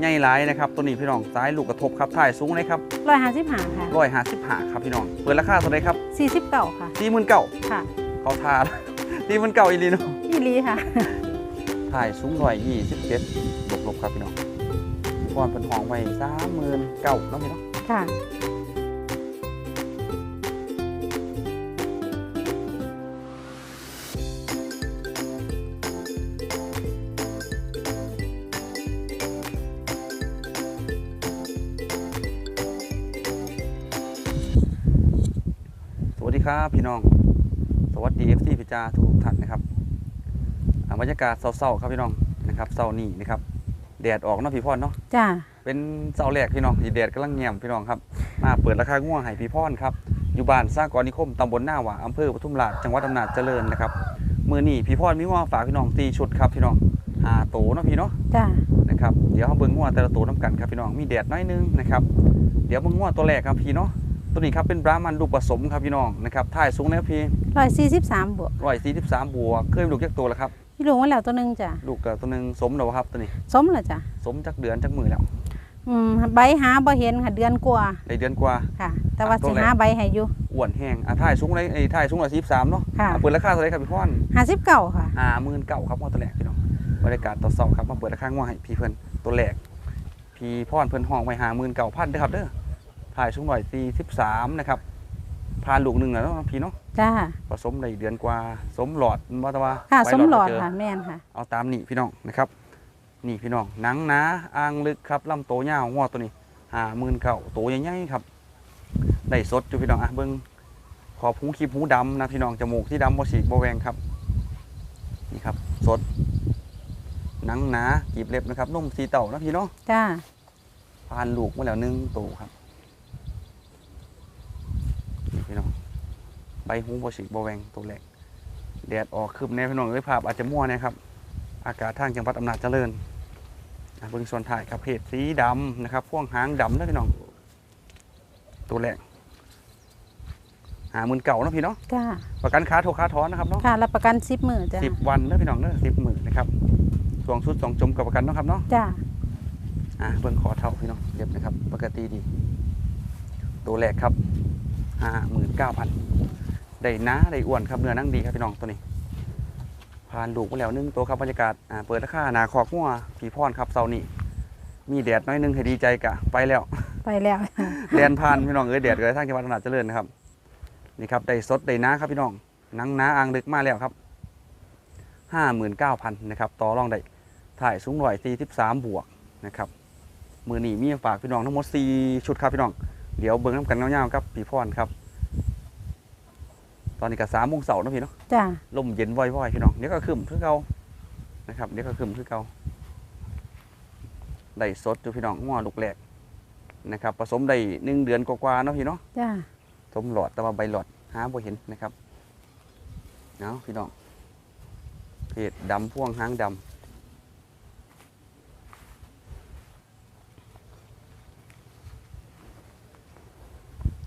ใหญ่หลายนะครับตัวนี้พี่น้องซ้ายลูกกระทบครับถ่ายสูงเลยครับร้อยห้าสิบห้าค่ะร้อยห้าสิบห้าครับพี่น้องเปิดราคาเท่าไหรครับสี่สิบเก้าค่ะสี่หมื่นเก้าค่ะ เขาทาสี่หมื่นเก้าอีลีเนาะอีหลีค่ะถ่ายสูงร้อยยี่สิบเจ็ดลบลบๆครับพี่น้องก่อนเป็นห้องไว้สามหมื่นเก้าเนาะพี่น้องค่ะ ครับพี่น้อง สวัสดีเอฟซีพิจาทุกท่านนะครับอ่าบรรยากาศเศร้าๆครับพี่น้องนะครับเศร้านี่นะครับแดดออกเนาะพี่พรเนาะจ้าเป็นเสาแรกพี่น้องที่แดดกำลังแง่มพี่น้องครับ มาเปิดราคาง่วงให้พี่พรครับอยู่บ้านสร้างกรนิคมตำบลหน้าหว่าอำเภอปทุมราชจังหวัดอำนาจเจริญนะครับมือนี่พี่พรมีง่วงฝากพี่น้องตีชุดครับพี่น้องหาโตเนาะพี่เนาะจ้านะครับเดี๋ยวเขาเบิ่งง่วงแต่ละโตน้ำกันครับพี่น้องมีแดดน้อยนึงนะครับเดี๋ยวเบิ่งง่วงตัวแรกครับพี่เนาะ ตัวนี้ครับเป็นบรามันลูกผสมครับพี่น้องนะครับถ่ายสูงนะครับพี่ร้อยสี่สิบสามบวกร้อยสี่สิบสามบวกเคยมีลูกจักตัวแล้วครับพี่ลุงว่าแล้วตัวหนึ่งจ้ะลูกกับตัวหนึงสมแล้วบ่ครับตัวนี้ สมเหรอจ้ะสมจักเดือนจักมือแล้วอืมใบหาบ่เห็นค่ะเดือนกว่าได้เดือนกว่าค่ะ แต่ว่าตัวสิแรกหาใบให้อยู่อ้วนแห้งอะถ่ายสูงเลยไอ้ถ่ายสูงร้อยสี่สิบสามเนาะค่ะอะเปิดราคาเท่าไหรครับพี่พรห้าสิบเก้าค่ะอ่าหมื่นเก้าครับว่าตัวแรกพี่น้องบรรยากาศต่อเสาครับมาเปิดราคาง่วงให้พี่เพิ่นตัวแรกพี่พรเพิ่นห้องไว้หาหมื่นเก้าพันเด้อครับเด้อ ถ่ายสูงร้อยสี่สิบสามนะครับผ่านลูกหนึ่งแล้วเนาะพี่เนาะจ้าผสมได้เดือนกว่า สมหลอดว่าแตะว่าค่ะไว้สมหลอดเจค่ะแม่นค่ะ เอาตามนี่พี่น้องนะครับ นี่พี่น้องหนังหนาอ่างลึกครับลำโตวยาวงอตัวนี้หาหมื่นเก่าโตใหญ่ๆครับได้สดอยู่พี่น้องอะเบิ้งขอบหูคีบหูดำนะพี่น้องจมูกที่ดำบ่สีกบ่แหวงครับ นี่ครับสดหนังหนากีบเล็บนะครับนุ่มสีเต่านะพี่เนาะจ้าผ่านลูกมาแล้วหนึ่งตัวครับนี่ พี่น้องใบหูบ่สีกบ่แหวงตัวแรกแดดออกคืบแน่พี่น้องเอ้ยภาพอาจจะมั่วนะครับ อากาศทางจังหวัดอำนาจเจริญอะเบิ้งส่วนถ่ายครับเพจสีดำนะครับพ่วงหางดำนะพี่น้อง ตัวแรกหาหมื่นเก่านะพี่เนาะจ้าประกันค้าโทรค้าถอนนะครับเนาะค่ะรับประกันสิบมือจ้าสิบวันนะพี่น้องเนาะสิบหมื่นนะครับสวงสุดสองจมกับประกันเนาะครับเนาะจ้าอะเบิ้งขอเท่าพี่น้องเรียบนะครับ ปกติดี ตัวแรกครับ ห้าหมื่นเก้าพันได้หน้าได้อ้วนครับเนื้อหนั่งดีครับพี่น้องตัวนี้ ผ่านลูกมาแล้วหนึงตัวครับบรรยากาศอ่าเปิดราคาหนาคอกงัวผีพรครับเสาร์นี้มีแดดน้อยหนึงให้ดีใจกะไปแล้ว ไปแล้วแดนผ่านพี่น้องเอ้ยแดดก็เลยทางจังหวัดอำนาจเจริญนะครับนี่ครับได้สดได้น้าครับพี่น้องหนังน้าอ่างลึกมาแล้วครับห้าหมื่นเก้าพันนะครับต่อรองได้ถ่ายสูงร้อยสี่สิบสามบวกนะครับมือหนีมีฝากพี่น้องทั้งหมดสี่ชุดครับพี่น้อง เดี๋ยวเบิ้งน้ำกันเงาๆครับพี่พรครับ ตอนนี้ก็สามโมงเสาร์นะพี่เนาะจ้าลมเย็นว่อยๆพี่น้องเดี๋ยวก็ขึ้นคือเก่านะครับเดี๋ยวก็ขึ้นคือเก่าได้สดอยู่พี่น้องง้อลูกแหลกนะครับ ผสมได้หนึ่งเดือนกว่าๆเนาะพี่เนาะจ้าสมหลอดแต่ว่าใบหลอดหาบ่เห็นนะครับเอาพี่น้องเพจดำพ่วงหางดำ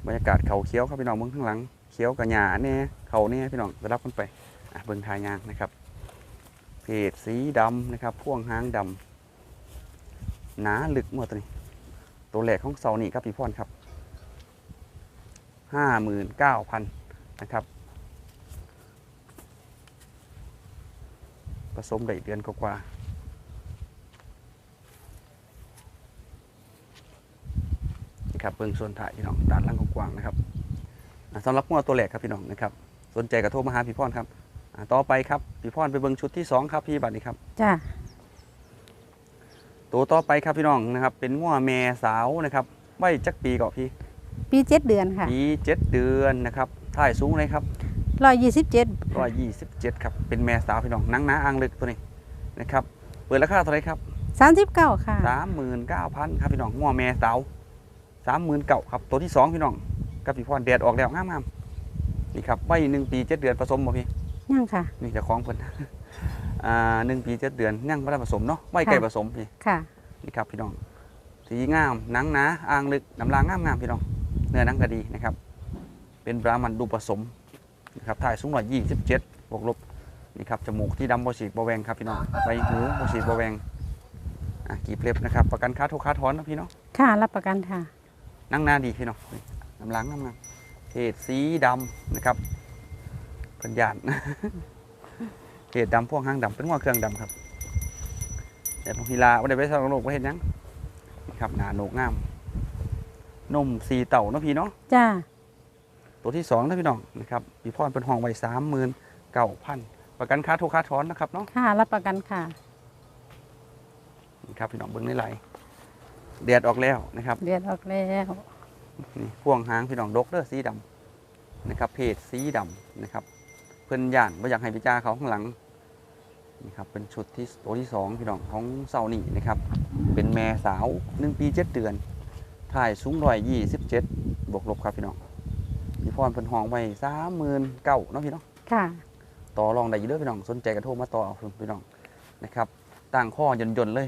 บรรยากาศเขาเขี้ยวครับพี่น้องเบื้องข้างหลังเขี้ยวกับหญ้าแน่เขาแน่พี่น้องจะรับกันไปอะเบิ่งทายยางนะครับเพจสีดำนะครับพ่วงหางดำหนาลึกหมดตัวนี้ตัวแรกของเสานี่ครับพี่พรครับห้าหมื่นเก้าพันนะครับผสมได้เดือนกว่า ๆนี่ครับเบื้องส่วนถ่ายพี่น้องด้านล่างกว้างๆนะครับอ่าสำหรับงัวตัวแรกครับพี่น้องนะครับสนใจกระโทรมาหาพี่พรครับอ่าต่อไปครับพี่พรไปเบิ้งชุดที่สองครับพี่บัตรนี้ครับจ้าตัวต่อไปครับพี่น้องนะครับ เป็นงัวแม่สาวนะครับไว้จักปีก่อนพี่ ปีเจ็ดเดือนค่ะ ปีเจ็ดเดือนนะครับถ่ายสูงเลยครับร้อยยี่สิบเจ็ดร้อยยี่สิบเจ็ดครับเป็นแม่สาวพี่น้องหนังหนาอ่างลึกตัวนี้นะครับเปิดราคาเท่าไหรครับสามสิบเก้าค่ะสามหมื่นเก้าพันครับพี่น้องงัวแม่สาว สามหมื่นเก้าครับ ตัวที่สองพี่น้องกับพี่พรแดดออกแล้วงามๆนี่ครับใบหนึ่งปีเจ็ดเดือนผสมบ่พี่ยังค่ะ นี่จะคล้องเพิ่นอ่าหนึ่งปีเจ็ดเดือนยังไม่ได้ผสมเนาะใบไก่ค่ะผสมพี่ค่ะนี่ครับพี่น้องสีงามหนังหนาอ่างลึกน้ำลางงามๆพี่น้อง เนื้อหนังก็ดีนะครับ เป็นบรามันดูผสมนะครับถ่ายสูงหน่อยยี่สิบเจ็ดบวกลบนี่ครับจมูกที่ดำบสีกบแวงครับพี่น้องใบหูบสีกบแวงอะกีบเล็บนะครับ ประกันค่าทุกค่าถอนนะพี่เนาะค่ะรับประกันค่ะ นั่งหน้าดีพี่เนาะนี่น้ำล้างน้ำมันเพจสีดำนะครับเป็นยานเพจดำพวกหางดำเป็นหัวเครื่องดำครับ แต่พวกฮีลาไม่ได้ไปสองโลกไปเห็นยังนี่ครับหนาโหนกงามนมสีเต่าเนาะพี่เนาะจ้าตัวที่สองนะพี่น้องนะครับพี่พ่อเป็นห้องไว้สามหมื่นเก้าพันประกันค่าทุกค่าถอนนะครับเนาะค่ะรับประกันค่ะนี่ครับพี่น้องเบิ้งในไหล แดดออกแล้วนะครับเดือนออกแล้วนี่พ่วงหางพี่น้องดกเด้อสีดำนะครับเพจสีดำนะครับ เพิ่นย่านว่าอยากให้พิจาเขาข้างหลังนี่ครับเป็นชุดที่ตัวที่สองพี่น้องของเสานี่นะครับ เป็นแม่สาวหนึ่งปีเจ็ดเดือนถ่ายสูงร้อยยี่สิบเจ็ดบวกลบครับพี่น้องพี่พรเพิ่นห้องไว้สามหมื่นเก้าเนาะพี่น้อง ค่ะ ต่อรองได้อยู่เด้อพี่น้องสนใจกระโทรมาต่อเอาพี่น้องนะครับต่างข้อยนยนๆเลย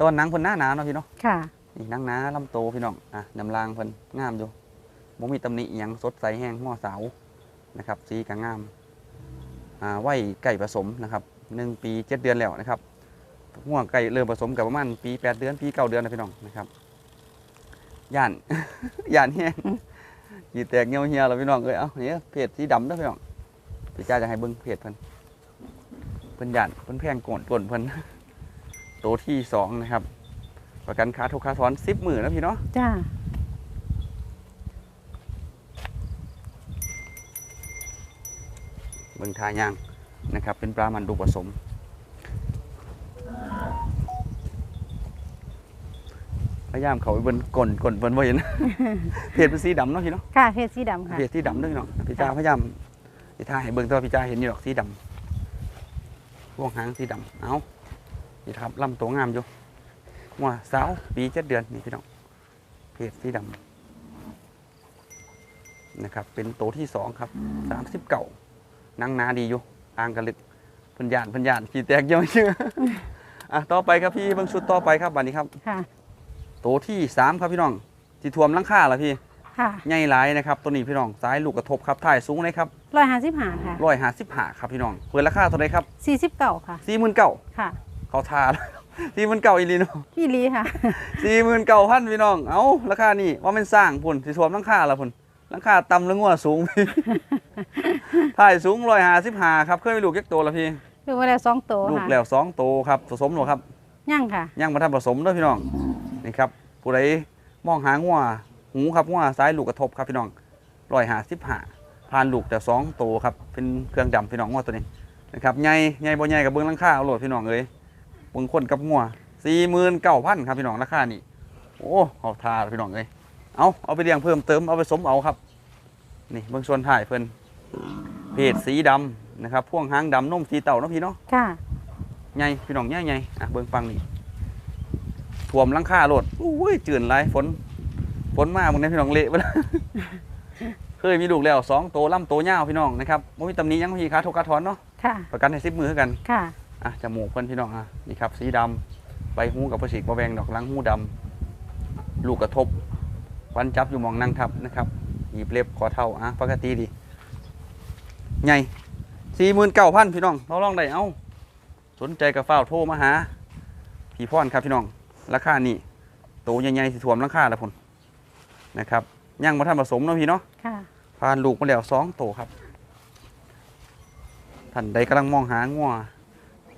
แต่ว่าหนังเพิ่นหน้าหนาเนาะพี่เนาะค่ะ นี่หนังหนาลำโตพี่น้องอะน้ำลางเพิ่นงามอยู่บ่มีตำหนิอิหยังสดใสแห้งหัวสาวนะครับ สีก็งามอ่าไว้ไก่ผสมนะครับหนึ่งปีเจ็ดเดือนแล้วนะครับหัวไก่เริ่มผสมกับประมาณปีแปดเดือนปีเก้าเดือนนะพี่น้องนะครับย่านย่านแห้งยีแตกเงี้ยวเหี่ยวแล้วพี่น้องเอ้ยเอ้านี่เพจสีดำเด้อพี่น้องพี่จ้าจะให้เบิ้งเพจเพิ่นเพิ่นหยันเพิ่นแพงโกนกนเพิ่นโตวที่สองนะครับ ประกันค่าทุกค่าถอนสิบหมื่นนะพี่เนาะจ้าเบิ้งทายางนะครับ เป็นปลามันดูผสม พยายามเขาไปเบิ้งกลนกลนเพิ่นบ่เห็นเพจเป็นสีดำเนาะพี่เนาะค่ะเพศสีดำค่ะเพจสีดำเด้วยเนาะพี่จ้าพยายามพี่ท่าให้เบิ้งแตัวาพี่จ้าเห็นอยู่ดอกสีดำพวกหางสีดำเอา นี่ครับลำตัวงามอยู่หัวสาวปีเจ็ดเดือนนี่พี่น้องเพจสีดำนะครับ เป็นโตวที่สองครับสามสิบเก่านั่งหนาดีอยู่อ่างกระลึกเพันยานเพันยานขี่แตกเยอะเชื่ออะต่อไปครับพี่เบิ้งชุดต่อไปครับบัดนี้ครับค่ะโตวที่สามครับพี่น้องที่ท่วมหลังคาแล้วพี่ค่ะใหญ่หลายนะครับตัวนี้พี่น้องซ้ายลูกกระทบครับถ่ายสูงเลยครับร้อยห้าสิบห้าค่ะร้อยห้าสิบห้าครับพี่น้องเปิดราคาเท่าไหรครับสี่สิบเก้าค่ะสี่หมื่นเก้าค่ะ เขาทาสี่หมื่นเก้าอีหลีเนาะพี่ลีค่ะสี่หมื่นเก้าพันพี่น้อง เอาราคานี่ว่าเป็นสร้างพุ่นสิท่วมหลังคาละพุ่นหลังคาต่ำแล้วงัวสูงพี่ถ่ายสูงร้อยห้าสิบห้าครับเคยมีลูกเก็กโตแล้วพี่ลูกมาแล้วสองตัวลูกค่ะแล้วสองโตครับผสมหรอครับยั่งค่ะยังมาทำผสมด้วยพี่น้องนี่ครับผู้ใดมองหางัวหูครับงัวซ้ายลูกกระทบครับพี่น้องร้อยหาสิบห้าผ่านลูกแต่สองตัวครับเป็นเครื่องดำพี่น้องงัวตัวนี้นะครับใหญ่ใหญ่บ่ใหญ่กับเบิ้งหลังคาเอาโหลดพี่น้องเอ้ย เบิ้งคนกับงัวสี่หมื่นเก้าพันครับพี่น้องราคานี่โอ้เอาทาพี่น้องเอ้ยเอาเอาไปเลี้ยงเพิ่มเติมเอาไปสมเอาครับ นี่เบิ้งส่วนถ่ายเพิ่นเพจสีดำนะครับพ่วงหางดำนุ่มสีเต่าเนาะพี่เนาะค่ะใหญ่พี่น้องใหญ่ใหญ่อะเบิ่งฟังนี่ท่วมหลังคาโลดอุ้ยจืดหลายฝนฝนมาบางนี้พี่น้องเละไปแล้วเคยมีลูกแล้วสองโตวล่ำโตวยาวพี่น้องนะครับบ่มีตำหนี้ยังมีค่าทุกค่าถอนเนาะค่ะประกันให้สิบมือคือกันค่ะ อะจมูกเพิ่นพี่น้องอะนี่ครับ สีดำใบหูกับประสิกบ่แบงดอกหลังหูดำลูกกระทบฟันจับอยู่หมองนั่งทับนะครับหยีบเล็บคอเท่าอะปกติดีใหญ่สี่หมื่นเก้าพันพี่น้องเราลองได้เอ้าสนใจกับฝ้าวโทรมาหาพี่พรครับพี่น้องราคานี่โตใหญ่ๆสิถ่วมราคาละพุ่นนะครับย่างมาทำผสมเนาะพี่เนาะค่ะผ่านลูกมาแล้วสองโตครับท่านใดกำลังมองหางัว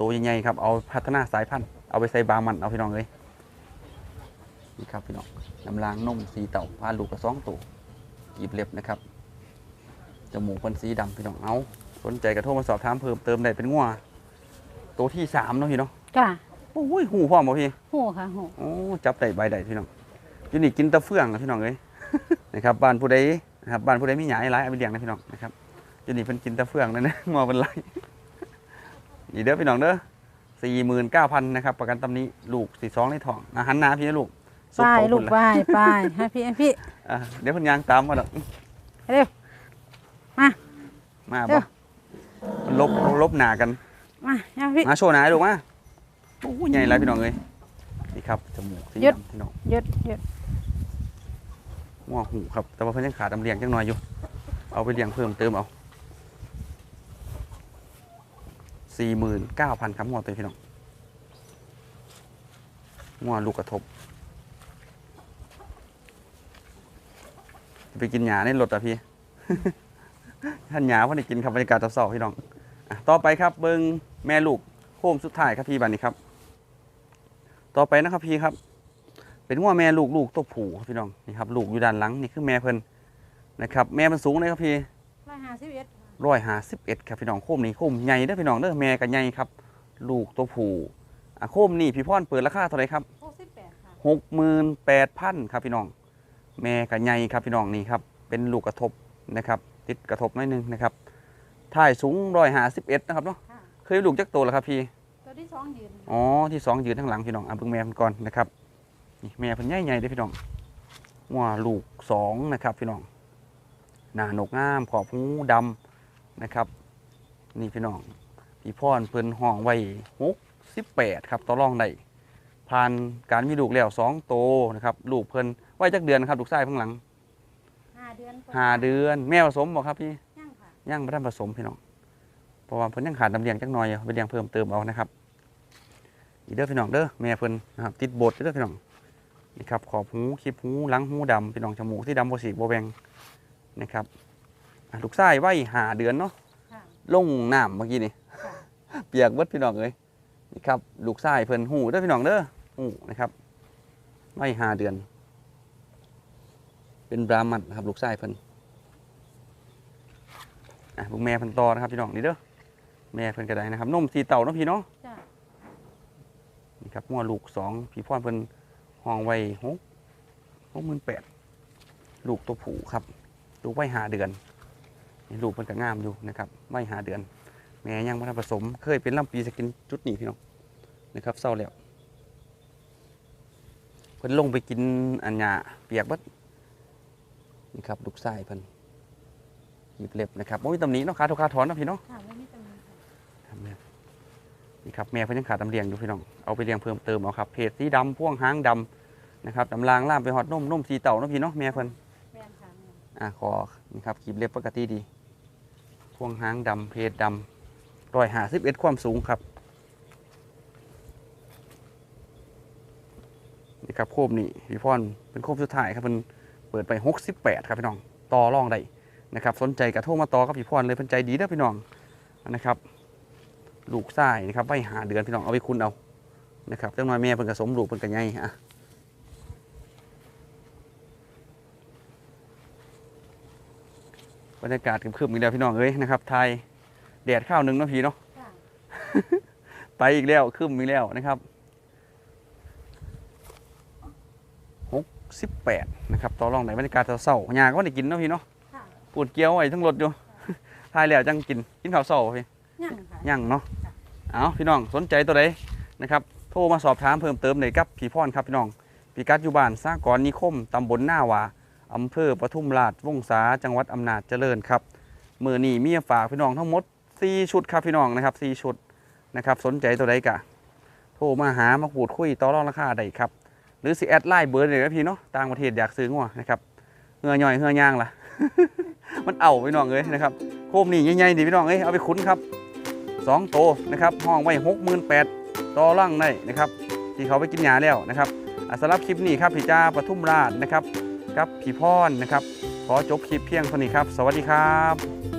โตใหญ่ๆครับ เอาพัฒนาสายพันธุ์ เอาไปใส่บามัน เอาพี่น้องเลยนี่ครับพี่น้องน้ำลางนมสีเต่าผ่านลูกกับสองโตหยิบเล็บนะครับ จมูกเป็นสีดำพี่น้อง เอาสนใจกระโทรมาสอบถามเพิ่มเติมได้เป็นงัวโตที่สามเนาะพี่เนาะจ้าโอ้ยหูพร้อมบ่พี่หูค่ะหูโอ้จับได้ใบใดพี่น้องอยู่นี่กินแตะเฟืองนะพี่น้องเอ้ยนะครับบ้านผู้ใดนะครับบ้านผู้ใดมีหยาหลายเอาไปเลี้ยงนะพี่น้องนะครับอยู่นี่เพิ่นกินแตะเฟืองนั่นนะงอเป็นไร อีเด้อพี่น้องเด้อสี่หมื่นเก้าพันนะครับ ประกันตำหนี้ลูกสี่สองในท้องอาหารนาพี่นะลูกซุปป้ายของลูคุกณละป้ายป้ายให้พี่ให้พี่อะเดี๋ยวเพิ่นยางตามมาดอกเร็วมามาเดี๋บ่ยวมันลบลบหนากันมาให้พี่มาโชว์หนาให้ลูกมาโอ้ยใหญ่ไรพี่น้องเอ้ยนี่ครับจมูกสีหยุดดำพี่น้องหยุดหยุดหัวหูครับ แต่ว่าเพิ่นยังขาดตำเลียงจังหน่อยอยู่ เอาไปเลี้ยงเพิ่มเติมเอา สี่หมื่นเก้าพันครับหัวตัวพี่น้องงัวลูกกระทบไปกินหญ้าในรถอะพี่ท่านหญ้าเพราะได้กินครับบรรยากาศตอนเสาร์พี่น้องต่อไปครับเบิงแม่ลูกโค้มสุดท้ายครับพี่บันนี้ครับ ต่อไปนะครับพี่ครับ เป็นงัวแม่ลูกลูกตัวผูครับพี่น้องนี่ครับลูกอยู่ด้านหลังนี่คือแม่เพิ่นนะครับ แม่มันสูงเลยครับพี่ร้อยห้าสิบเอ็ด ร้อยหาสิบเอ็ดครับพี่น้องโคมนี่โคมใหญ่เด้อพี่น้องเด้อแม่กับใหญ่ครับ ลูกตัวผู้อะโคมนี่พี่พ่อนเปิดราคาเท่าไหร่ครับหกสิบแปดค่ะหกหมื่นแปดพันครับพี่น้อง แม่กับใหญ่ครับพี่น้องนี่ครับเป็นลูกกระทบนะครับ ติดกระทบหน้อยหนึงนะครับถ่ายสูงร้อยหาสิบเอ็ดนะครับเนาะค่ะเคยลูกจักโตแล้วครับพี่ ตัวที่สองยืนอ๋อที่สองยืนข้างหลังพี่น้องอะเบิ่งแม่มันก่อนนะครับนี่แม่เพิ่นใหญ่ใหญ่ๆเด้อพี่น้องว่าลูกสองนะครับพี่น้องหน้าหนกงามขอบหูดำ นะครับ นี่พี่น้องพี่พรเพิ่นห้องไว้หกสิบแปดครับต่อรองได้ผ่านการมีลูกแล้วสองโตนะครับลูกเพิ่นไว้จักเดือนครับลูกชายข้างหลังห้าเดือนห้าเดือน แม่ผสมบอกครับพี่ยังค่ะย่างไม่ได้ผสมพี่น้องเพราะว่าเพิ่นยังขาดน้ำเลี้ยงจักหน่อยเอาไปเลี้ยงเพิ่มเติมเอานะครับอีกเด้อพี่น้องเด้อแม่เพิ่นนะครับติดบดเด้อพี่น้องนี่ครับขอบหูคลิปหูหลังหูดำพี่น้องจมูกที่ดำบ่สีบ่แบงนะครับ อะลูกชายไว้หาเดือนเนาะค่ะ ลงน้ำเมื่อกี้นี่ค่ะ เปียกเบิดพี่น้องเอ้ยนี่ครับ ลูกชายเพิ่นหูเด้อพี่น้องเด้อหูนะครับไว้หาเดือน เป็นบราหมันนะครับ ลูกชายเพิ่นอะลูกแม่เพิ่นต่อนะครับพี่น้องนี่เด้อแม่เพิ่นก็ได้นะครับนมสีเต่าเนาะพี่เนาะ จ้ะนี่ครับงัวลูกสองพี่พ่อเพิ่นห้องไว้หกหกหมื่นแปดลูกตัวผู้ครับ ลูกไว้หาเดือนนี่ ลูกเพิ่นก็งามอยู่นะครับไว้หาเดือน แม่ยังไม่ทันผสม เคยเป็นลำปีสกินจุดนี้พี่น้องนะครับเศร้าแล้วเพิ่นลงไปกินอันหยาเปียกเบัดนี่ครับลูกชายเพิ่นหยิบเล็บนะครับบ่มีตำหนิเนาะขาทุกขาถอนเนาะพี่เนาะค่ะไม่มีตำหนิค่ะครับแม่นี่ครับแม่เพิ่นยังขาดตำเลียงอยู่พี่น้องเอาไปเลี้ยงเพิ่มเติมเอาครับเพจสีดำพ่วงหางดำนะครับตำรางล่ามไปหอดนมนมสีเต่าเนาะพี่เนาะแม่เพิ่นแม่นค่ะแม่นอะขอนี่ครับกีบเล็บปกติดีพ่ วงหางดำเพจดำร้อยหาสิบเอ็ดความสูงครับ นี่ครับโคมนี่พี่พรเป็นโคมสุดท้ายครับเป็นเปิดไปหกสิบแปดครับพี่น้องต่อรองได้นะครับสนใจกระโทรมาต่อกับพี่พรเลยเพิ่นใจดีเด้อพี่น้องนะครับ ลูกไส้นะครับไว้หาเดือนพี่น้องเอาไปคุณเอานะครับจังน้อยแม่เพิ่นกระสมลูกเพิ่นกระไงอะ บรรยากาศคึมๆอีกแล้วพี่น้องเอ้ยนะครับไทยแดดข้าวหนึ่งเนาะพี่เนาะค่ะไปอีกแล้วคึมอีกแล้วนะครับหกสิบแปดนะครับต่อรองไหนบรรยากาศเศร้าๆหยาก็ไม่ได้กินเนาะพี่เนาะค่ะปวดเกี้ยวไอ้ทั้งรถอยู่ทายแล้วจังกินกินข้าวเศร้าพี่ยังค่ะยังเนาะค่ะเอาพี่น้องสนใจตัวใดนะครับโทรมาสอบถามเพิ่มเติมเลยกับพี่พรครับพี่น้องพิกัดอยู่บ้านสร้างกรนิคมตำบลหน้าวา อำเภอปทุมราชวงศาจังหวัดอำนาจเจริญครับมือนี้มีฝากพี่น้องทั้งหมด 4 ชุดครับพี่น้องนะครับ 4 ชุดนะครับ สนใจตัวใดกะ โทรมาหามาพูดคุยต่อรองราคาได้ครับ หรือสิแอดไลน์เบอร์เลยนะพี่เนาะต่างประเทศอยากซื้องัวนะครับเหือย่อยเหือย่างล่ะ มันเอาพี่น้องเลยนะครับโคมนี่ใหญ่ๆดีพี่น้องเอ้ยเอาไปคุ้นครับสองโตนะครับห้องไว้หกหมื่นแปดต่อร่างได้นะครับ ที่เขาไปกินหยาแล้วนะครับสำหรับคลิปนี้ครับพี่จ้าปทุมราชนะครับ กับพี่พรนะครับ ขอจบคลิปเพียงเท่านี้ครับ สวัสดีครับ